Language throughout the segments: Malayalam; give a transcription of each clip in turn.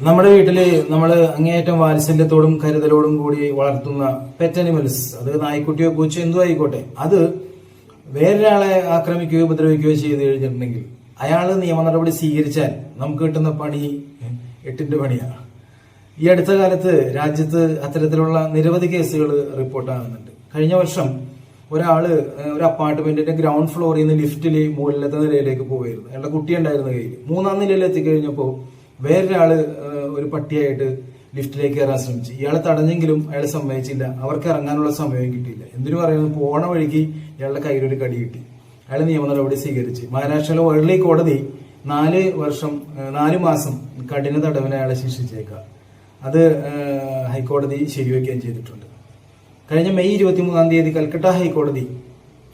നമ്മുടെ വീട്ടിൽ നമ്മൾ അങ്ങേയറ്റം വാത്സല്യത്തോടും കരുതലോടും കൂടി വളർത്തുന്ന പെറ്റ് അനിമൽസ് അത് നായ്ക്കുട്ടിയോ പൂച്ചയോ എന്തോ ആയിക്കോട്ടെ അത് വേറൊരാളെ ആക്രമിക്കുകയോ ഉപദ്രവിക്കുകയോ ചെയ്ത് കഴിഞ്ഞിട്ടുണ്ടെങ്കിൽ അയാൾ നിയമ നടപടി സ്വീകരിച്ചാൽ നമുക്ക് കിട്ടുന്ന പണി എട്ടിന്റെ പണിയാണ് ഈ അടുത്ത കാലത്ത് രാജ്യത്ത് അത്തരത്തിലുള്ള നിരവധി കേസുകൾ റിപ്പോർട്ടാകുന്നുണ്ട് കഴിഞ്ഞ വർഷം ഒരാൾ ഒരു അപ്പാർട്ട്മെന്റിന്റെ ഗ്രൗണ്ട് ഫ്ലോറിൽ നിന്ന് ലിഫ്റ്റിൽ മുകളിലത്തെ നിലയിലേക്ക് പോയിരുന്നു അയാളുടെ കുട്ടി ഉണ്ടായിരുന്ന കയ്യിൽ മൂന്നാം നിലയിൽ എത്തിക്കഴിഞ്ഞപ്പോൾ വേറൊരാൾ ഒരു പട്ടിയായിട്ട് ലിഫ്റ്റിലേക്ക് കയറാൻ ശ്രമിച്ചു. ഇയാളെ തടഞ്ഞെങ്കിലും അയാൾ സമ്മതിച്ചില്ല. അവർക്ക് ഇറങ്ങാനുള്ള സമയം കിട്ടിയില്ല. എന്തിനു പറയുന്നു പോണ വഴിക്ക് ഇയാളുടെ കയ്യിലൊരു കടി കിട്ടി. അയാൾ നിയമ നടപടി സ്വീകരിച്ച്. മഹാരാഷ്ട്രയിലെ വേൾഡ്ലി കോടതി നാല് വർഷം നാല് മാസം കഠിന തടവിന് അയാളെ ശിക്ഷിച്ചേക്കാം. അത് ഹൈക്കോടതി ശരിവെക്കുകയും ചെയ്തിട്ടുണ്ട്. കഴിഞ്ഞ മെയ് ഇരുപത്തി മൂന്നാം തീയതി കൽക്കട്ട ഹൈക്കോടതി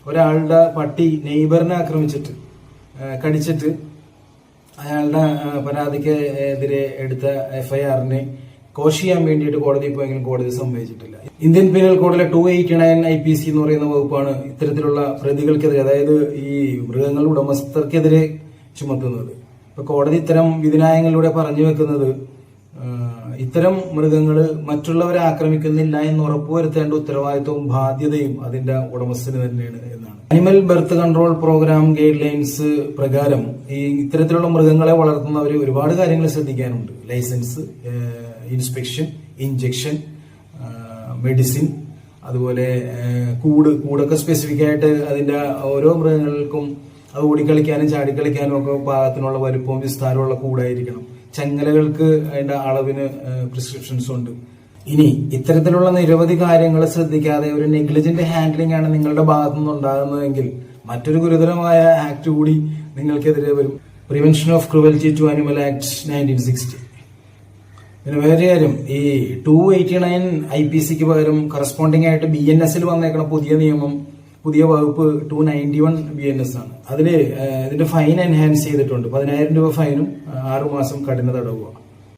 ഒരാളുടെ പട്ടി നെയ്ബറിനെ ആക്രമിച്ചിട്ട് കടിച്ചിട്ട് അയാളുടെ പരാതിക്ക് എതിരെ എടുത്ത എഫ്ഐആറിനെ കോഷ് ചെയ്യാൻ വേണ്ടിയിട്ട് കോടതി പോയെങ്കിലും കോടതി സംഭവിച്ചിട്ടില്ല Indian penal കോഡിലെ two eighty nine I P C എന്ന് പറയുന്ന വകുപ്പാണ് ഇത്തരത്തിലുള്ള പ്രതികൾക്കെതിരെ അതായത് ഈ മൃഗങ്ങളുടെ ഉടമസ്ഥർക്കെതിരെ ചുമത്തുന്നത്. ഇപ്പൊ കോടതി ഇത്തരം വിധിനായങ്ങളിലൂടെ പറഞ്ഞു വെക്കുന്നത് ഇത്തരം മൃഗങ്ങൾ മറ്റുള്ളവരെ ആക്രമിക്കുന്നില്ല എന്ന് ഉറപ്പുവരുത്തേണ്ട ഉത്തരവാദിത്വവും ബാധ്യതയും അതിന്റെ ഉടമസ്ഥന് തന്നെയാണ് എന്നാണ്. Animal birth control programme guidelines പ്രകാരം ഈ ഇത്തരത്തിലുള്ള മൃഗങ്ങളെ വളർത്തുന്നവർ ഒരുപാട് കാര്യങ്ങൾ ശ്രദ്ധിക്കാനുണ്ട്. ലൈസൻസ് ഇൻസ്പെക്ഷൻ ഇഞ്ചക്ഷൻ മെഡിസിൻ അതുപോലെ കൂട് കൂടൊക്കെ സ്പെസിഫിക് ആയിട്ട് അതിന്റെ ഓരോ മൃഗങ്ങൾക്കും അത് ഓടിക്കളിക്കാനും ചാടിക്കളിക്കാനും ഒക്കെ പാകത്തിനുള്ള വലുപ്പവും വിസ്താരമുള്ള കൂടായിരിക്കണം. ചങ്ങലകൾക്ക് അതിന്റെ അളവിന് പ്രിസ്ക്രിപ്ഷൻസ് ഉണ്ട്. ഇനി ഇത്തരത്തിലുള്ള നിരവധി കാര്യങ്ങൾ ശ്രദ്ധിക്കാതെ ഒരു നെഗ്ലിജന്റ് ഹാൻഡ്ലിംഗ് ആണ് നിങ്ങളുടെ ഭാഗത്തു നിന്ന് ഉണ്ടാകുന്നതെങ്കിൽ മറ്റൊരു ഗുരുതരമായ ആക്ട് കൂടി നിങ്ങൾക്കെതിരെ വരും. Prevention of cruelty to animal act nineteen sixty പിന്നെ വേറെ കാര്യം ഈ two eighty nine I P സിക്ക് പകരം കറസ്പോണ്ടിങ് ആയിട്ട് ബി എൻ എസിൽ വന്നേക്കണ പുതിയ നിയമം പുതിയ വകുപ്പ് two ninety one B N S ആണ് അതിന് ഇതിന്റെ ഫൈൻ എൻഹാൻസ് ചെയ്തിട്ടുണ്ട്. പതിനായിരം രൂപ ഫൈനും ആറുമാസം കഠിന തടവുമാണ്